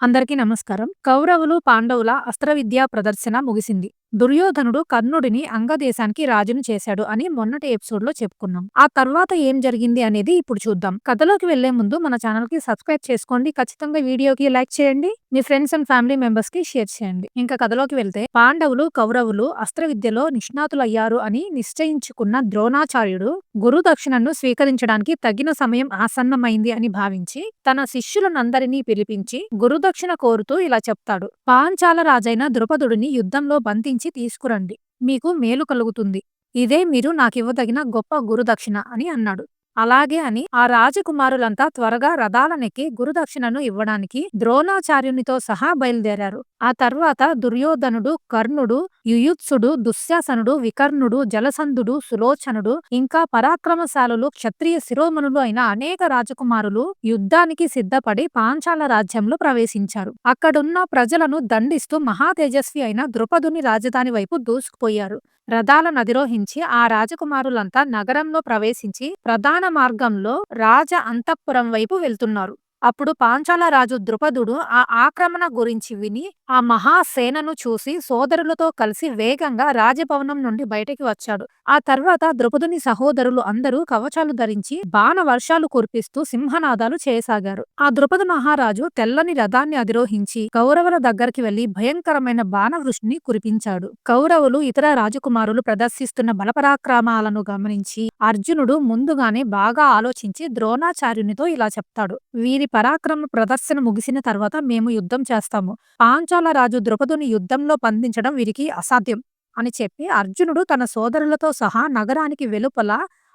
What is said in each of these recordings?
అందరికీ నమస్కారం. కౌరవులు పాండవుల అస్త్రవిద్యా ప్రదర్శన ముగిసింది. దుర్యోధనుడు కర్ణుడిని అంగదేశానికి రాజును చేశాడు అని మొన్నటి ఎపిసోడ్లో చెప్పుకున్నాం. ఆ తర్వాత ఏం జరిగింది అనేది ఇప్పుడు చూద్దాం. కథలోకి వెళ్ళే ముందు మన ఛానల్కి సబ్స్క్రైబ్ చేసుకోండి. ఖచ్చితంగా వీడియోకి లైక్ చేయండి. మీ ఫ్రెండ్స్ అండ్ ఫ్యామిలీ మెంబర్స్కి షేర్ చేయండి. ఇంకా కథలోకి వెళ్తే పాండవులు కౌరవులు అస్త్ర విద్యలో నిష్ణాతులయ్యారు అని నిశ్చయించుకున్న ద్రోణాచార్యుడు గురు దక్షిణను స్వీకరించడానికి తగిన సమయం ఆసన్నమైంది అని భావించి తన శిష్యులనందరినీ పిలిపించి గురుదక్షిణ కోరుతూ ఇలా చెప్తాడు. పాంచాల రాజైన ద్రుపదుడిని యుద్ధంలో బంధించి తీసుకురండి. మీకు మేలు కలుగుతుంది. ఇదే మీరు నాకివ్వదగిన గొప్ప గురుదక్షిణ అని అన్నాడు. అలాగే అని ఆ రాజకుమారులంతా త్వరగా రథాలనెక్కి గురుదక్షిణను ఇవ్వడానికి ద్రోణాచార్యునితో సహా బయలుదేరారు. ఆ తర్వాత దుర్యోధనుడు కర్ణుడు యుయుత్సుడు దుశ్శాసనుడు వికర్ణుడు జలసంధుడు సులోచనుడు ఇంకా పరాక్రమశాలులు క్షత్రియ శిరోమణులు అయిన అనేక రాజకుమారులు యుద్ధానికి సిద్ధపడి పాంచాల రాజ్యంలో ప్రవేశించారు. అక్కడున్న ప్రజలను దండిస్తూ మహాతేజస్వి అయిన ద్రుపదుని రాజధాని వైపు దూసుకుపోయారు. రథాలను అధిరోహించి ఆ రాజకుమారులంతా నగరంలో ప్రవేశించి ప్రధాన మార్గంలో రాజ అంతఃపురం వైపు వెళ్తున్నారు. అప్పుడు పాంచాల రాజు ద్రుపదుడు ఆ ఆక్రమణ గురించి విని ఆ మహాసేనను చూసి సోదరులతో కలిసి వేగంగా రాజభవనం నుండి బయటికి వచ్చాడు. ఆ తర్వాత ద్రుపదుని సహోదరులు అందరూ కవచాలు ధరించి బాణ వర్షాలు కురిపిస్తూ సింహనాదాలు చేయసాగారు. ఆ ద్రుపద మహారాజు తెల్లని రథాన్ని అధిరోహించి కౌరవుల దగ్గరికి వెళ్ళి భయంకరమైన బాణవృష్టిని కురిపించాడు. కౌరవులు ఇతర రాజకుమారులు ప్రదర్శిస్తున్న బలపరాక్రమాలను గమనించి అర్జునుడు ముందుగానే బాగా ఆలోచించి ద్రోణాచార్యునితో ఇలా చెప్తాడు. వీరి పరాక్రమ ప్రదర్శన ముగిసిన తర్వాత మేము యుద్ధం చేస్తాము. పాంచాల రాజు ద్రుపదుని యుద్ధంలో బంధించడం వీరికి అసాధ్యం అని చెప్పి అర్జునుడు తన సోదరులతో సహా నగరానికి వెలుపల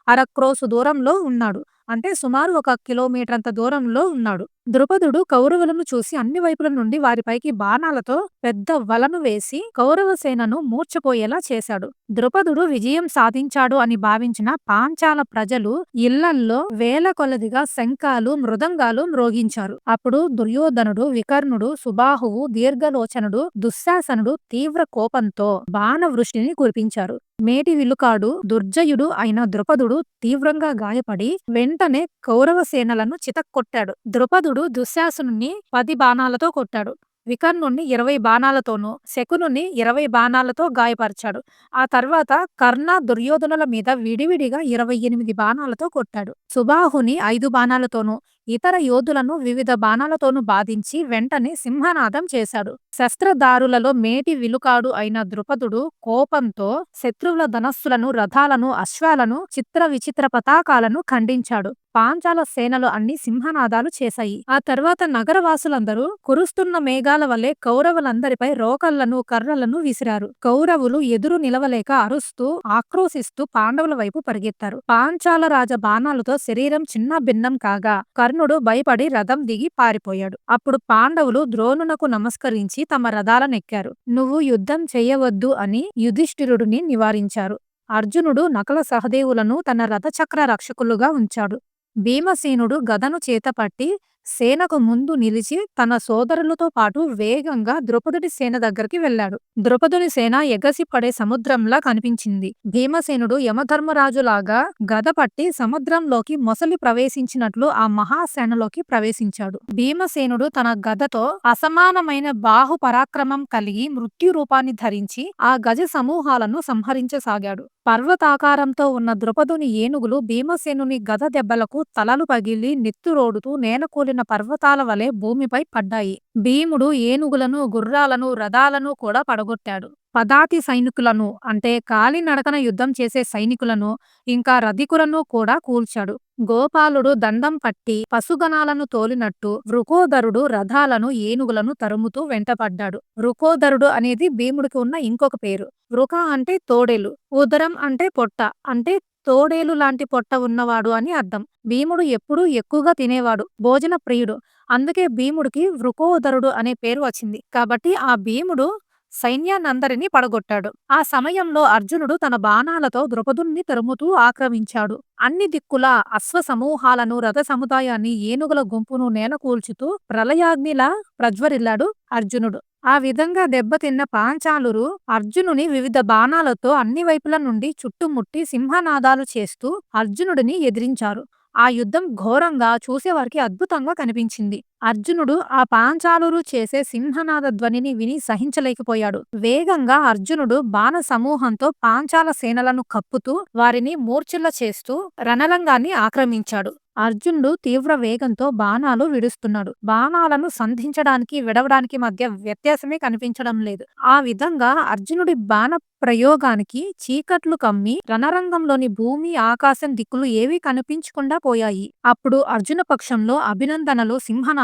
అరక్రోసు దూరంలో ఉన్నాడు. అంటే సుమారు ఒక కిలోమీటర్ అంత దూరంలో ఉన్నాడు. ద్రుపదుడు కౌరవులను చూసి అన్ని వైపుల నుండి వారిపైకి బాణాలతో పెద్ద వలను వేసి కౌరవ సేనను మూర్చపోయేలా చేశాడు. ద్రుపదుడు విజయం సాధించాడు అని భావించిన పాంచాల ప్రజలు ఇళ్ళల్లో వేల కొలదిగా శంఖాలు మృదంగాలు మ్రోగించారు. అప్పుడు దుర్యోధనుడు వికర్ణుడు సుబాహువు దీర్ఘలోచనుడు దుశ్శాసనుడు తీవ్ర కోపంతో బాణవృష్టిని కురిపించారు. మేటి విలుకాడు దుర్జయుడు అయిన ద్రుపదుడు తీవ్రంగా గాయపడి వెంటనే కౌరవ సేనలను చితక్కొట్టాడు. ద్రుపదుడు దుశ్శాసనుని పది బాణాలతో కొట్టాడు. వికర్ణుణ్ణి ఇరవై బాణాలతోనూ శకునుని ఇరవై బాణాలతో గాయపరిచాడు. ఆ తర్వాత కర్ణ దుర్యోధనుల మీద విడివిడిగా ఇరవై ఎనిమిది బాణాలతో కొట్టాడు. సుబాహుని ఐదు బాణాలతోనూ ఇతర యోధులను వివిధ బాణాలతోనూ బాధించి వెంటనే సింహనాదం చేశాడు. శస్త్రదారులలో మేటి విలుకాడు అయిన ద్రుపదుడు కోపంతో శత్రువుల ధనస్సులను రథాలను అశ్వాలను చిత్ర విచిత్ర పతాకాలను ఖండించాడు. పాంచాల సేనలు అన్ని సింహనాదాలు చేశాయి. ఆ తర్వాత నగరవాసులందరూ కురుస్తున్న మేఘాల వల్లే కౌరవులందరిపై రోకళ్ళను కర్రలను విసిరారు. కౌరవులు ఎదురు నిలవలేక అరుస్తూ ఆక్రోశిస్తూ పాండవుల వైపు పరిగెత్తారు. పాంచాల రాజ బాణాలతో శరీరం చిన్న భిన్నం కాగా కర్ణుడు భయపడి రథం దిగి పారిపోయాడు. అప్పుడు పాండవులు ద్రోణునకు నమస్కరించి తమ రథాలనెక్కారు నువ్వు యుద్ధం చెయ్యవద్దు అని యుధిష్ఠిరుడిని నివారించారు. అర్జునుడు నకల సహదేవులను తన రథచక్ర రక్షకులుగా ఉంచాడు. భీమసేనుడు గదను చేతపట్టి సేనకు ముందు నిలిచి తన సోదరులతో పాటు వేగంగా ద్రుపదుడి సేన దగ్గరికి వెళ్ళాడు. ద్రుపదుడి సేన ఎగసి పడే సముద్రంలా కనిపించింది. భీమసేనుడు యమధర్మరాజులాగా గద పట్టి సముద్రంలోకి మొసలి ప్రవేశించినట్లు ఆ మహాసేనలోకి ప్రవేశించాడు. భీమసేనుడు తన గదతో అసమానమైన బాహు పరాక్రమం కలిగి మృత్యు రూపాన్ని ధరించి ఆ గజ సమూహాలను సంహరించసాగాడు. పర్వతాకారంతో ఉన్న ద్రుపదుని ఏనుగులు భీమసేనుని గద దెబ్బలకు తలలు పగిలి నెత్తురోడుతూ నేనకూలి నేలకూలిన పర్వతాల వలె భూమిపై పడ్డాయి. భీముడు ఏనుగులను గుర్రాలను రథాలను కూడా పడగొట్టాడు. పదాతి సైనికులను అంటే కాలినడకన యుద్ధం చేసే సైనికులను ఇంకా రధికులను కూడా కూల్చాడు. గోపాలుడు దండం పట్టి పశుగణాలను తోలినట్టు వృకోదరుడు రథాలను ఏనుగులను తరుముతూ వెంటపడ్డాడు. వృకోదరుడు అనేది భీముడికి ఉన్న ఇంకొక పేరు. వృక అంటే తోడేలు ఉదరం అంటే పొట్ట అంటే తోడేలు లాంటి పొట్ట ఉన్నవాడు అని అర్థం. భీముడు ఎప్పుడూ ఎక్కువగా తినేవాడు భోజన ప్రియుడు. అందుకే భీముడికి వృకోదరుడు అనే పేరు వచ్చింది. కాబట్టి ఆ భీముడు సైన్యాన్నందరినీ పడగొట్టాడు. ఆ సమయంలో అర్జునుడు తన బాణాలతో ద్రుపదుణ్ణి తరుముతూ ఆక్రమించాడు. అన్ని దిక్కుల అశ్వ సమూహాలను రథ సముదాయాన్ని ఏనుగుల గుంపును నేలకూల్చుతూ ప్రళయాగ్నిలా ప్రజ్వరిల్లాడు అర్జునుడు. ఆ విధంగా దెబ్బతిన్న పాంచాలురు అర్జునుని వివిధ బాణాలతో అన్ని వైపుల నుండి చుట్టుముట్టి సింహనాదాలు చేస్తూ అర్జునుడిని ఎదిరించారు. ఆ యుద్ధం ఘోరంగా చూసేవారికి అద్భుతంగా కనిపించింది. అర్జునుడు ఆ పాంచాలురు చేసే సింహనాద ధ్వనిని విని సహించలేకపోయాడు. వేగంగా అర్జునుడు బాణ సమూహంతో పాంచాల సేనలను కప్పుతూ వారిని మూర్ఛిల్ల చేస్తూ రణరంగాన్ని ఆక్రమించాడు. అర్జునుడు తీవ్ర వేగంతో బాణాలు విడుస్తున్నాడు. బాణాలను సంధించడానికి విడవడానికి మధ్య వ్యత్యాసమే కనిపించడం లేదు. ఆ విధంగా అర్జునుడి బాణ ప్రయోగానికి చీకట్లు కమ్మి రణరంగంలోని భూమి ఆకాశం దిక్కులు ఏవీ కనిపించకుండా పోయాయి. అప్పుడు అర్జున పక్షంలో అభినందనలు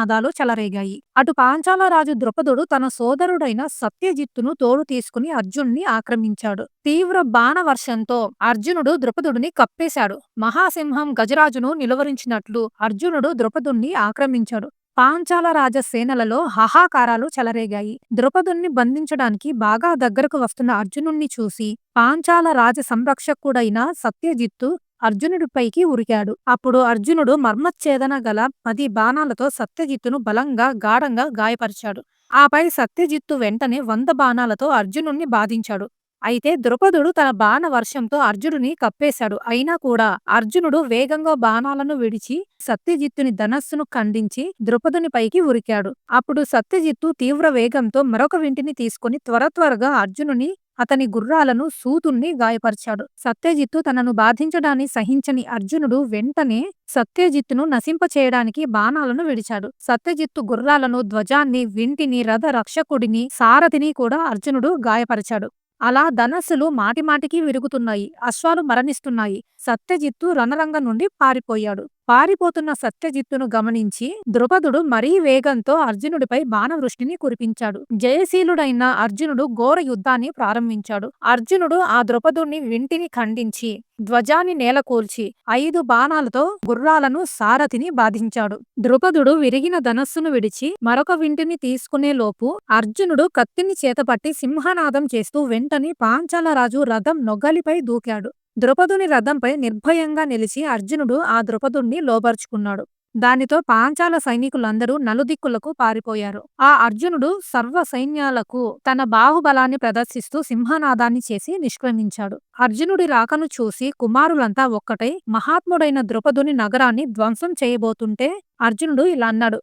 సింహనాదాలు చెలరేగాయి. అటు పాంచాల రాజు ద్రుపదుడు తన సోదరుడైన సత్యజిత్తును తోడు తీసుకుని అర్జున్ని ఆక్రమించాడు. తీవ్ర బాణవర్షంతో అర్జునుడు ద్రుపదుడిని కప్పేశాడు. మహాసింహం గజరాజును నిలువరించినట్లు అర్జునుడు ద్రుపదుణ్ణి ఆక్రమించాడు. పాంచాల రాజ సేనలలో హాహాకారాలు చెలరేగాయి. ద్రుపదుణ్ణి బంధించడానికి బాగా దగ్గరకు వస్తున్న అర్జునుణ్ణి చూసి పాంచాల రాజ సంరక్షకుడైన సత్యజిత్తు అర్జునుడిపైకి ఉరికాడు. అప్పుడు అర్జునుడు మర్మచ్ఛేదన గల పది బాణాలతో సత్యజిత్తును బలంగా గాఢంగా గాయపరిచాడు. ఆపై సత్యజిత్తు వెంటనే వంద బాణాలతో అర్జునుణ్ణి బాధించాడు. అయితే ద్రుపదుడు తన బాణ వర్షంతో అర్జునుని కప్పేశాడు. అయినా కూడా అర్జునుడు వేగంగా బాణాలను విడిచి సత్యజిత్తుని ధనస్సును ఖండించి ద్రుపదుని పైకి ఉరికాడు. అప్పుడు సత్యజిత్తు తీవ్ర వేగంతో మరొక వింటిని తీసుకుని త్వర త్వరగా అర్జునుని అతని గుర్రాలను సూతుణ్ణి గాయపరిచాడు. సత్యజిత్తు తనను బాధించడాన్ని సహించని అర్జునుడు వెంటనే సత్యజిత్తును నశింపచేయడానికి బాణాలను విడిచాడు. సత్యజిత్తు గుర్రాలను ధ్వజాన్ని వింటిని రథ రక్షకుడిని సారథిని కూడా అర్జునుడు గాయపరిచాడు. అలా ధనస్సులు మాటిమాటికి విరుగుతున్నాయి. అశ్వాలు మరణిస్తున్నాయి. సత్యజిత్తు రణరంగం నుండి పారిపోయాడు. పారిపోతున్న సత్యజిత్తును గమనించి ద్రుపదుడు మరీ వేగంతో అర్జునుడిపై బాణవృష్టిని కురిపించాడు. జయశీలుడైన అర్జునుడు ఘోర యుద్ధాన్ని ప్రారంభించాడు. అర్జునుడు ఆ ద్రుపదుణ్ణి వింటిని ఖండించి ధ్వజాన్ని నేలకూల్చి ఐదు బాణాలతో గుర్రాలను సారథిని బాధించాడు. ద్రుపదుడు విరిగిన ధనస్సును విడిచి మరొక వింటిని తీసుకునే లోపు అర్జునుడు కత్తిని చేతపట్టి సింహనాదం చేస్తూ వెంటనే పాంచాల రాజు రథం నొగ్గలిపై దూకాడు. ద్రుపదుని రథంపై నిర్భయంగా నిలిచి అర్జునుడు ఆ ద్రుపదుణ్ణి లోబర్చుకున్నాడు. దానితో పాంచాల సైనికులందరూ నలుదిక్కులకు పారిపోయారు. ఆ అర్జునుడు సర్వ సైన్యాలకు తన బాహుబలాన్ని ప్రదర్శిస్తూ సింహనాదాన్ని చేసి నిష్క్రమించాడు. అర్జునుడి రాకను చూసి కుమారులంతా ఒక్కటై మహాత్ముడైన ద్రుపదుని నగరాన్ని ధ్వంసం చేయబోతుంటే అర్జునుడు ఇలా అన్నాడు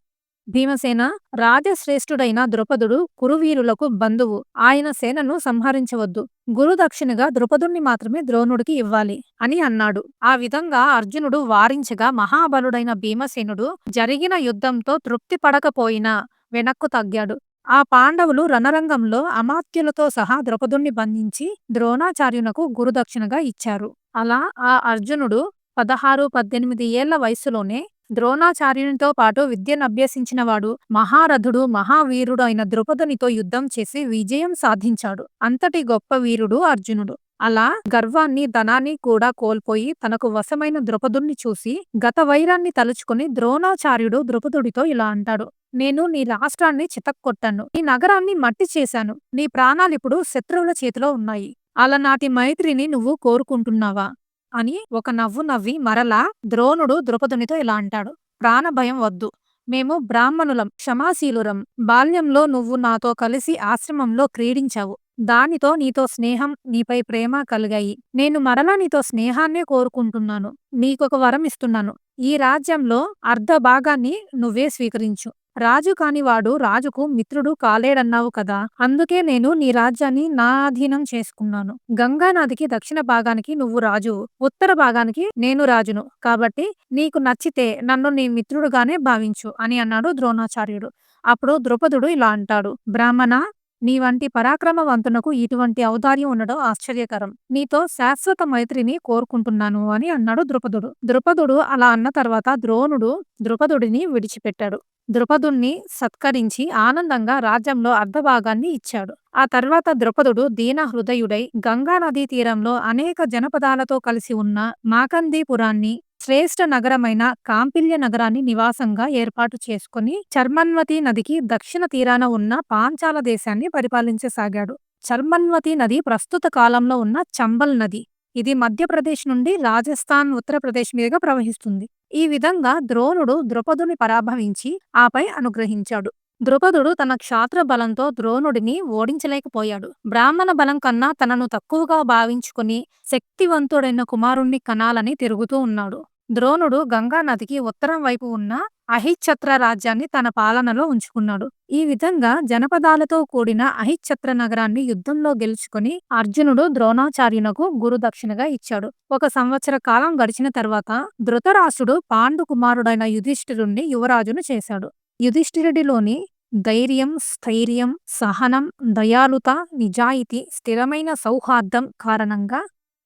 భీమసేన రాజశ్రేష్ఠుడైన ద్రుపదుడు కురువీరులకు బంధువు. ఆయన సేనను సంహరించవద్దు. గురుదక్షిణగా ద్రుపదుణ్ణి మాత్రమే ద్రోణుడికి ఇవ్వాలి అని అన్నాడు. ఆ విధంగా అర్జునుడు వారించగా మహాబలుడైన భీమసేనుడు జరిగిన యుద్ధంతో తృప్తి పడకపోయినా వెనక్కు తగ్గాడు. ఆ పాండవులు రణరంగంలో అమాత్యులతో సహా ద్రుపదుణ్ణి బంధించి ద్రోణాచార్యునకు గురుదక్షిణగా ఇచ్చారు. అలా ఆ అర్జునుడు పదహారు పద్దెనిమిది ఏళ్ళ వయసులోనే ద్రోణాచార్యునితో పాటు విద్యనభ్యసించినవాడు మహారథుడు మహావీరుడు అయిన ద్రుపదునితో యుద్ధం చేసి విజయం సాధించాడు. అంతటి గొప్ప వీరుడు అర్జునుడు. అలా గర్వాన్ని ధనాన్ని కూడా కోల్పోయి తనకు వశమైన ద్రుపదుణ్ణి చూసి గత వైరాన్ని తలుచుకుని ద్రోణాచార్యుడు ద్రుపదుడితో ఇలా అంటాడు. నేను నీ రాష్ట్రాన్ని చితక్కొట్టాను. నీ నగరాన్ని మట్టి చేశాను. నీ ప్రాణాలిప్పుడు శత్రువుల చేతిలో ఉన్నాయి. అలనాటి మైత్రిని నువ్వు కోరుకుంటున్నావా? అని ఒక నవ్వు నవ్వి మరలా ద్రోణుడు ద్రుపదునితో ఇలా అంటాడు. ప్రాణభయం వద్దు. మేము బ్రాహ్మణులం క్షమాశీలురం. బాల్యంలో నువ్వు నాతో కలిసి ఆశ్రమంలో క్రీడించావు. దానితో నీతో స్నేహం నీపై ప్రేమ కలిగాయి. నేను మరలా నీతో స్నేహాన్నే కోరుకుంటున్నాను. నీకొక వరం ఇస్తున్నాను. ఈ రాజ్యంలో అర్ధ భాగాన్ని నువ్వే స్వీకరించు. రాజు కానివాడు రాజుకు మిత్రుడు కాలేడన్నావు కదా అందుకే నేను నీ రాజ్యాన్ని నాధీనం చేసుకున్నాను. గంగా నదికి దక్షిణ భాగానికి నువ్వు రాజు ఉత్తర భాగానికి నేను రాజును. కాబట్టి నీకు నచ్చితే నన్ను నీ మిత్రుడుగానే భావించు అని అన్నాడు ద్రోణాచార్యుడు. అప్పుడు ద్రుపదుడు ఇలా అంటాడు. బ్రాహ్మణ నీ వంటి పరాక్రమవంతునకు ఇటువంటి ఔదార్యం ఉండడం ఆశ్చర్యకరం. నీతో శాశ్వత మైత్రిని కోరుకుంటున్నాను అని అన్నాడు ద్రుపదుడు. ద్రుపదుడు అలా అన్న తర్వాత ద్రోణుడు ద్రుపదుడిని విడిచిపెట్టాడు. ద్రుపదుణ్ణి సత్కరించి ఆనందంగా రాజ్యంలో అర్ధభాగాన్ని ఇచ్చాడు. ఆ తర్వాత ద్రుపదుడు దీన హృదయుడై గంగా నదీ తీరంలో అనేక జనపదాలతో కలిసి ఉన్న మాకందీపురాన్ని శ్రేష్ఠ నగరమైన కాంపిల్య నగరాన్ని నివాసంగా ఏర్పాటు చేసుకుని చర్మన్వతి నదికి దక్షిణ తీరాన ఉన్న పాంచాల దేశాన్ని పరిపాలించసాగాడు. చర్మన్వతి నది ప్రస్తుత కాలంలో ఉన్న చంబల్ నది. ఇది మధ్యప్రదేశ్ నుండి రాజస్థాన్ ఉత్తరప్రదేశ్ మీదుగా ప్రవహిస్తుంది. ఈ విధంగా ద్రోణుడు ద్రుపదుని పరాభవించి ఆపై అనుగ్రహించాడు. ద్రుపదుడు తన క్షాత్ర బలంతో ద్రోణుడిని ఓడించలేకపోయాడు. బ్రాహ్మణ బలం కన్నా తనను తక్కువగా భావించుకుని శక్తివంతుడైన కుమారుణ్ణి కనాలని తిరుగుతూ ఉన్నాడు. ద్రోణుడు గంగా నదికి ఉత్తరం వైపు ఉన్న అహిచ్ఛత్ర రాజ్యాన్ని తన పాలనలో ఉంచుకున్నాడు. ఈ విధంగా జనపదాలతో కూడిన అహిచ్ఛత్ర నగరాన్ని యుద్ధంలో గెలుచుకుని అర్జునుడు ద్రోణాచార్యునకు గురుదక్షిణగా ఇచ్చాడు. ఒక సంవత్సర కాలం గడిచిన తర్వాత ధృతరాష్ట్రుడు పాండు కుమారుడైన యుధిష్ఠిరుణ్ణి యువరాజును చేశాడు. యుధిష్ఠిరుడిలోని ధైర్యం, స్థైర్యం, సహనం, దయాలుత, నిజాయితీ, స్థిరమైన సౌహార్దం కారణంగా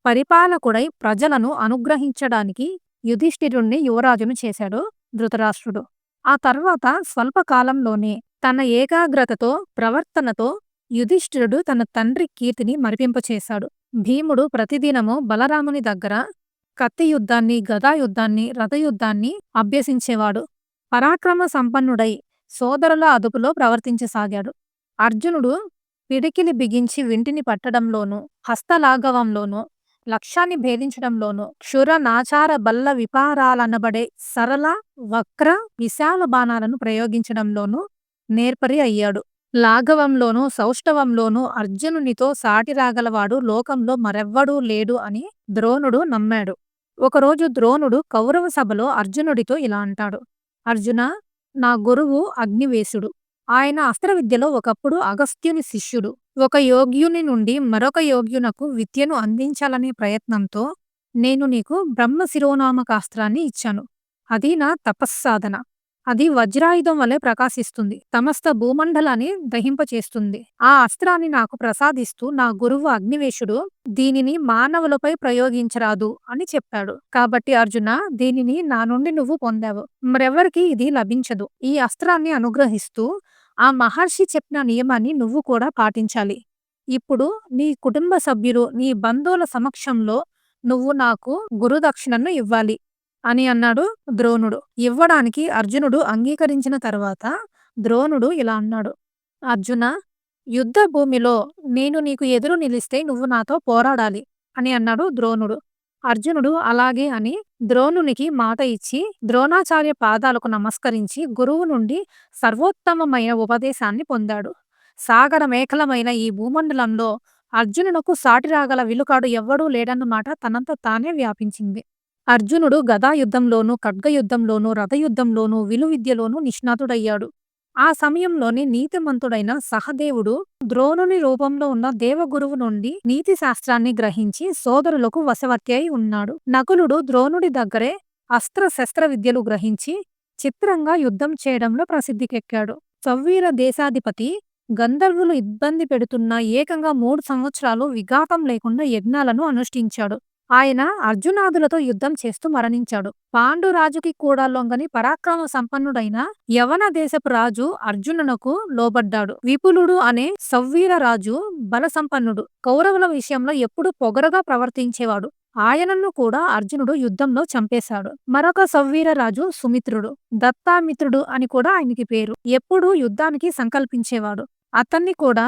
పరిపాలకుడై ప్రజలను అనుగ్రహించడానికి యుధిష్ఠిరుణ్ణి యువరాజును చేశాడు ధృతరాష్ట్రుడు. ఆ తర్వాత స్వల్పకాలంలోనే తన ఏకాగ్రతతో, ప్రవర్తనతో యుధిష్ఠిరుడు తన తండ్రి కీర్తిని మరిపింపచేశాడు. భీముడు ప్రతిదినము బలరాముని దగ్గర కత్తి యుద్ధాన్ని, గదా రథయుద్ధాన్ని అభ్యసించేవాడు. పరాక్రమ సంపన్నుడై సోదరుల అదుపులో ప్రవర్తించసాగాడు. అర్జునుడు పిడికిలి బిగించి వింటిని పట్టడంలోనూ, హస్తలాఘవంలోనూ, లక్ష్యాన్ని భేదించడంలోనూ, క్షుర నాచార బల్ల విపారాలనబడే సరళ, వక్ర, విశాల బాణాలను ప్రయోగించడంలోనూ నేర్పరి అయ్యాడు. లాఘవంలోనూ, సౌష్ఠవంలోనూ అర్జునునితో సాటిరాగలవాడు లోకంలో మరెవ్వడూ లేడు అని ద్రోణుడు నమ్మాడు. ఒకరోజు ద్రోణుడు కౌరవ సభలో అర్జునుడితో ఇలా అంటాడు. అర్జున నా గురువు అగ్నివేశుడు. ఆయన అస్త్రవిద్యలో ఒకప్పుడు అగస్త్యుని శిష్యుడు. ఒక యోగ్యుని నుండి మరొక యోగ్యునకు విద్యను అందించాలనే ప్రయత్నంతో నేను నీకు బ్రహ్మ శిరోనామకాస్త్రాన్ని ఇచ్చాను. అది నా తపస్సాధన. అది వజ్రాయుధం వలె ప్రకాశిస్తుంది. సమస్త భూమండలాన్ని దహింపచేస్తుంది. ఆ అస్త్రాన్ని నాకు ప్రసాదిస్తూ నా గురువు అగ్నివేశుడు దీనిని మానవులపై ప్రయోగించరాదు అని చెప్పాడు. కాబట్టి అర్జున దీనిని నా నుండి నువ్వు పొందావు. మరెవ్వరికీ ఇది లభించదు. ఈ అస్త్రాన్ని అనుగ్రహిస్తూ ఆ మహర్షి చెప్పిన నియమాన్ని నువ్వు కూడా పాటించాలి. ఇప్పుడు నీ కుటుంబ సభ్యులు, నీ బంధువుల సమక్షంలో నువ్వు నాకు గురుదక్షిణను ఇవ్వాలి అని అన్నాడు ద్రోణుడు. ఇవ్వడానికి అర్జునుడు అంగీకరించిన తర్వాత ద్రోణుడు ఇలా అన్నాడు. అర్జున యుద్ధ భూమిలో నేను నీకు ఎదురు నిలిస్తే నువ్వు నాతో పోరాడాలి అని అన్నాడు ద్రోణుడు. అర్జునుడు అలాగే అని ద్రోణునికి మాట ఇచ్చి ద్రోణాచార్య పాదాలకు నమస్కరించి గురువు నుండి సర్వోత్తమమైన ఉపదేశాన్ని పొందాడు. సాగర మేఖలమైన ఈ భూమండలంలో అర్జునునకు సాటిరాగల విలుకాడు ఎవ్వడూ లేడన్నమాట తనంత తానే వ్యాపించింది. అర్జునుడు గదా యుద్ధంలోనూ, ఖడ్గయుద్ధంలోనూ, రథయుద్ధంలోనూ, విలువిద్యలోనూ నిష్ణాతుడయ్యాడు. ఆ సమయంలోనే నీతిమంతుడైన సహదేవుడు ద్రోణుని రూపంలో ఉన్న దేవగురువు నుండి నీతి శాస్త్రాన్ని గ్రహించి సోదరులకు వశవర్తి అయి ఉన్నాడు. నకులుడు ద్రోణుడి దగ్గరే అస్త్ర శస్త్ర విద్యలు గ్రహించి చిత్రంగా యుద్ధం చేయడంలో ప్రసిద్ధికెక్కాడు. సవ్వీర దేశాధిపతి గంధర్వులు ఇబ్బంది పెడుతున్న ఏకంగా మూడు సంవత్సరాలు విఘాతం లేకుండా యజ్ఞాలను అనుష్ఠించాడు. ఆయన అర్జునాదులతో యుద్ధం చేస్తూ మరణించాడు. పాండురాజుకి కూడా లొంగని పరాక్రమ సంపన్నుడైన యవన దేశపు రాజు అర్జునునకు లోబడ్డాడు. విపులుడు అనే సవ్వీర రాజు బలసంపన్నుడు. కౌరవుల విషయంలో ఎప్పుడూ పొగరగా ప్రవర్తించేవాడు. ఆయనను కూడా అర్జునుడు యుద్ధంలో చంపేశాడు. మరొక సవ్వీర రాజు సుమిత్రుడు. దత్తామిత్రుడు అని కూడా ఆయనకి పేరు. ఎప్పుడూ యుద్ధానికి సంకల్పించేవాడు. అతన్ని కూడా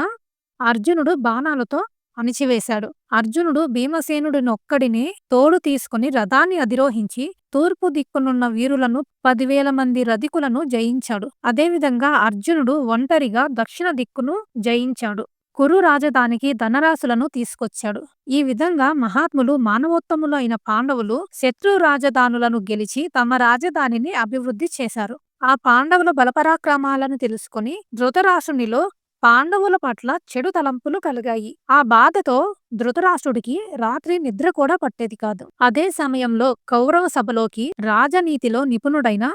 అర్జునుడు బాణాలతో అణిచివేశాడు. అర్జునుడు భీమసేనుడినొక్కడినే తోడు తీసుకుని రథాన్ని అధిరోహించి తూర్పు దిక్కునున్న వీరులను పదివేల మంది రధికులను జయించాడు. అదేవిధంగా అర్జునుడు ఒంటరిగా దక్షిణ దిక్కును జయించాడు. కురు రాజధానికి ధనరాశులను తీసుకొచ్చాడు. ఈ విధంగా మహాత్ములు మానవోత్తములు అయిన పాండవులు శత్రు రాజధానులను గెలిచి తమ రాజధానిని అభివృద్ధి చేశారు. ఆ పాండవుల బలపరాక్రమాలను తెలుసుకుని ధృతరాష్ట్రునిలో పాండవుల పట్ల చెడు తలంపులు కలిగాయి. ఆ బాధతో ధృతరాష్ట్రుడికి రాత్రి నిద్ర కూడా పట్టేది కాదు. అదే సమయంలో కౌరవ సభలోకి రాజనీతిలో నిపుణుడైన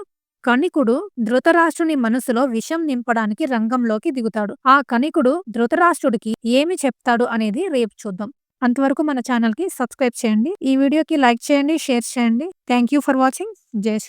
కణికుడు ధృతరాష్ట్రుని మనసులో విషం నింపడానికి రంగంలోకి దిగుతాడు. ఆ కణికుడు ధృతరాష్ట్రుడికి ఏమి చెప్తాడు అనేది రేపు చూద్దాం. అంతవరకు మన ఛానల్కి సబ్స్క్రైబ్ చేయండి. ఈ వీడియోకి లైక్ చేయండి, షేర్ చేయండి. Thank you for watching. జై శ్రీ